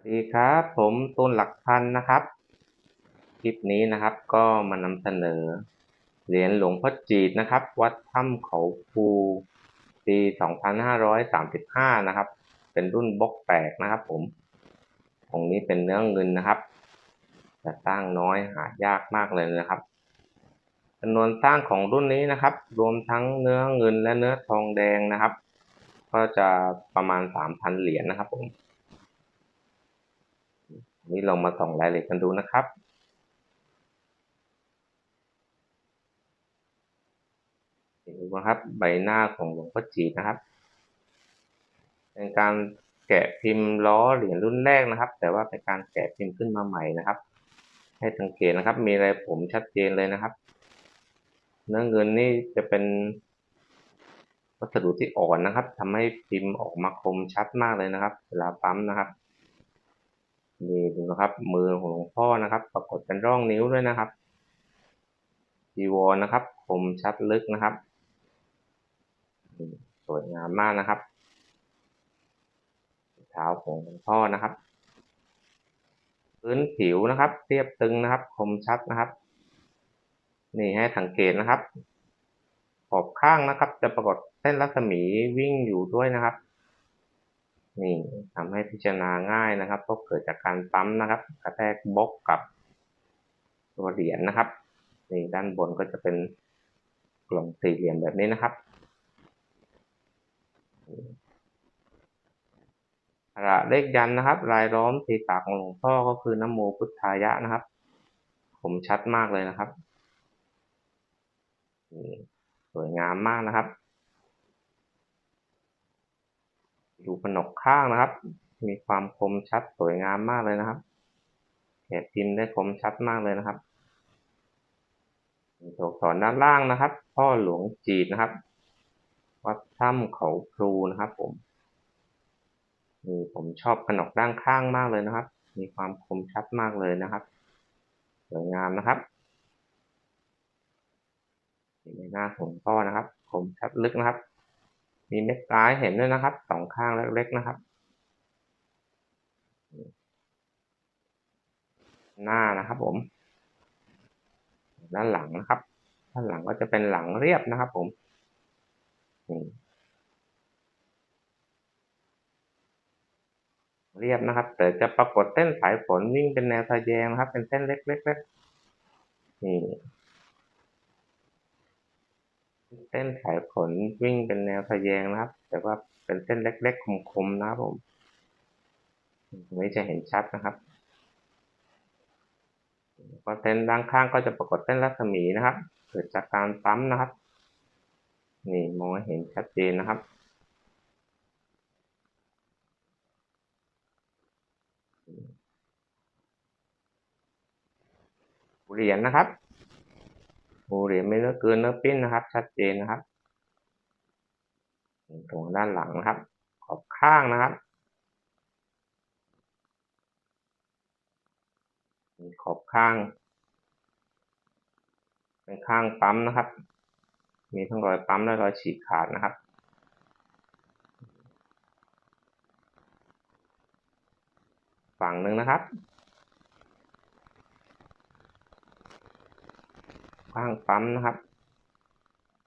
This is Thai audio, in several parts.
สวัสดีครับผมตูนหลักพันนะครับ คลิปนี้นะครับก็มานำเสนอ เหรียญหลวงพ่อจีดนะครับ วัดถ้ำเขาภูปี 2535 นะครับ เป็นรุ่นบล็อกแตกนะครับ ผมองนี้เป็นเนื้อเงินนะครับแต่สร้างน้อยหายากมากเลยนะครับจำนวนสร้างของรุ่นนี้นะครับ รวมทั้งเนื้อเงินและเนื้อทองแดงนะครับ ก็จะประมาณ 3,000 เหรียญนะครับผม นี่ลองมาส่องรายละเอียดกันดูนะครับดูนะครับใบหน้าของหลวงพ่อจีนะครับเป็นการแกะพิมพ์ล้อเหรียญรุ่นแรกนะครับ แต่ว่าเป็นการแกะพิมพ์ขึ้นมาใหม่นะครับ ให้สังเกตนะครับ มีอะไรผมชัดเจนเลยนะครับ เนื้อเงินนี่จะเป็นวัสดุที่อ่อนนะครับทำให้พิมพ์ออกมาคมชัดมากเลยนะครับ เวลาปั๊มนะครับ นี่ดูนะครับ มือของหลวงพ่อนะครับ ปรากฏเป็นร่องนิ้วด้วยนะครับจีวรนะครับ คมชัดลึกนะครับ สวยงามมากนะครับเท้าของหลวงพ่อนะครับ พื้นผิวนะครับ เรียบตึงนะครับ คมชัดนะครับ นี่ให้สังเกตนะครับ ขอบข้างนะครับ จะปรากฏเส้นรัศมีวิ่งอยู่ด้วยนะครับ นี่ทำให้พิจารณาง่ายนะครับเพราะเกิดจากการปั๊มนะครับ กระแทกบล็อกกับตัวเหรียญนะครับนี่ด้านบนก็จะเป็นกล่องสี่เหลี่ยมแบบนี้นะครับระเลขยันนะครับรายล้อมศีรษะของหลวงพ่อก็คือน้ำโมพุทธายะนะครับ ผมชัดมากเลยนะครับสวยงามมากนะครับ ดูผนกข้างนะครับ มีความคมชัดสวยงามมากเลยนะครับแกะพิมพ์ได้คมชัดมากเลยนะครับตัวสอนด้านล่างนะครับ พ่อหลวงจีดนะครับ วัดถ้ำเขาพลูนะครับ ผมนี่ผมชอบผนกด้านข้างมากเลยนะครับ มีความคมชัดมากเลยนะครับ สวยงามนะครับในหน้าของพ่อนะครับ คมชัดลึกนะครับ มีเม็ดปลายเห็นด้วยนะครับสองข้างเล็กๆนะครับ หน้านะครับผม ด้านหลังนะครับ ด้านหลังก็จะเป็นหลังเรียบนะครับผมเรียบนะครับ แต่จะปรากฏเส้นสายฝนวิ่งเป็นแนวทะแยงนะครับ เป็นเส้นเล็กๆนี่ เส้นสายฝนวิ่งเป็นแนวทะแยงนะครับ แต่ว่าเป็นเส้นเล็กๆคมๆนะครับผมตรงนี้จะเห็นชัดนะครับพอเส้นด้านข้างก็จะปรากฏเส้นรัศมีนะครับ เกิดจากการปั๊มนะครับ นี่มองเห็นชัดเจนนะครับเหรียญนะครับ เหรียญไม่เนื้อเกินเนื้อปิ้นนะครับ ชัดเจนนะครับตรงด้านหลังนะครับ ขอบข้างนะครับ ขอบข้างเป็นข้างปั๊มนะครับ มีทั้งรอยปั๊มและรอยฉีกขาดนะครับฝั่งหนึ่งนะครับ ข้างปั๊มนะครับ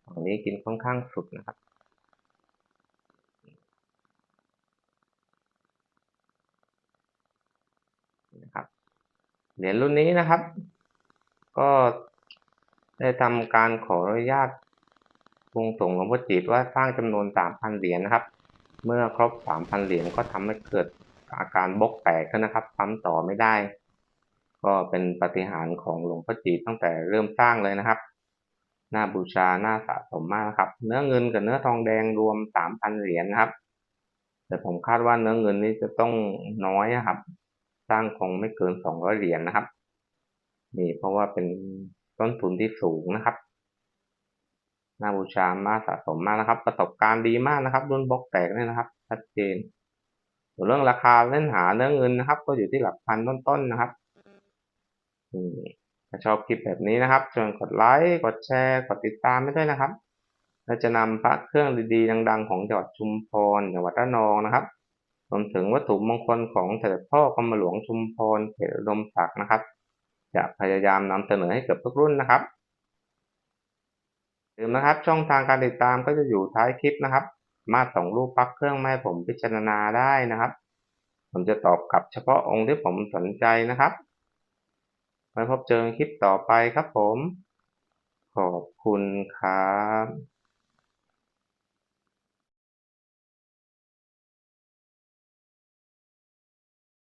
ฝั่งนี้กินค่อนข้างสุดนะครับ นะครับ เหรียญรุ่นนี้นะครับ ก็ได้ทำการขออนุญาตวงส่งหลวงพ่อจีดว่าสร้างจำนวน 3,000 เหรียญนะครับ เมื่อครบ 3,000 เหรียญก็ทำให้เกิดอาการบกแตกนนะครับ ปั๊มต่อไม่ได้ ก็เป็นปฏิหารของหลวงพ่อจีตั้งแต่เริ่มสร้างเลยนะครับ หน้าบูชาหน้าสะสมมากนะครับ เนื้อเงินกับเนื้อทองแดงรวม3,000เหรียญนะครับ แต่ผมคาดว่าเนื้อเงินนี้จะต้องน้อยครับ สร้างคงไม่เกินสองร้อยเหรียญนนะครับ นี่เพราะว่าเป็นต้นทุนที่สูงนะครับน่าบูชามาสะสมมากนะครับ ประสบการณ์ดีมากนะครับรุ่นบล็อกแตกเนี่ยนะครับ ชัดเจนส่วนเรื่องราคาเล่นหาเนื้อเงินนะครับ ก็อยู่ที่หลักพันต้นๆนนะครับ ถ้าชอบคลิปแบบนี้นะครับชวนกดไลค์กดแชร์ กดติดตามไม่ด้วยนะครับเราจะนำพระเครื่องดีๆ ดัง ๆ ของจังหวัดชุมพรจังหวัดระนองนะครับรวมถึงวัตถุมงคลของเสด็จพ่อกรมหลวงชุมพรเขตอุดมศักดิ์นะครับ จะพยายามนำเสนอให้เกือบทุกรุ่นนะครับลืมนะครับ ช่องทางการติดตามก็จะอยู่ท้ายคลิปนะครับ มาส่งรูปปักเครื่องมาให้ผมพิจารณาได้นะครับ ผมจะตอบกลับเฉพาะองค์ที่ผมสนใจนะครับ ไว้พบเจอคลิปต่อไปครับผม ขอบคุณครับ